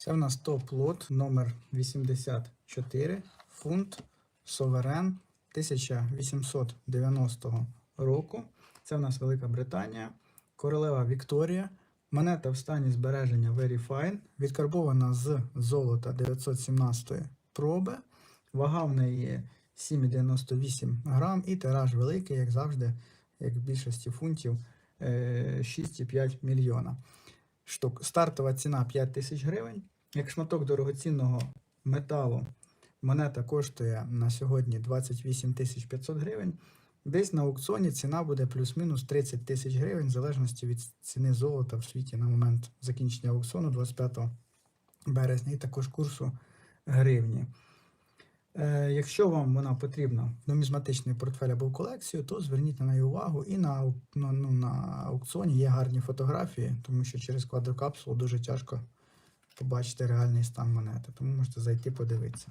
Це в нас топ-лот номер 84 фунт Соверен 1890 року. Це в нас Велика Британія, королева Вікторія. Монета в стані збереження Very Fine, відкарбована з золота 917 проби. Вага в неї 7,98 грам і тираж великий, як завжди, як в більшості фунтів, е, 6,5 мільйона штук. Стартова ціна 5 тисяч гривень. Як шматок дорогоцінного металу монета коштує на сьогодні 28 тисяч 500 гривень. Десь на аукціоні ціна буде плюс-мінус 30 тисяч гривень, в залежності від ціни золота в світі на момент закінчення аукціону 25 березня і також курсу гривні. Е, якщо вам вона потрібна в нумізматичний портфель або в колекцію, то зверніть на неї увагу. І на, ну, на аукціоні є гарні фотографії, тому що через квадрокапсулу дуже тяжко побачити реальний стан монети. Тому можете зайти подивитися.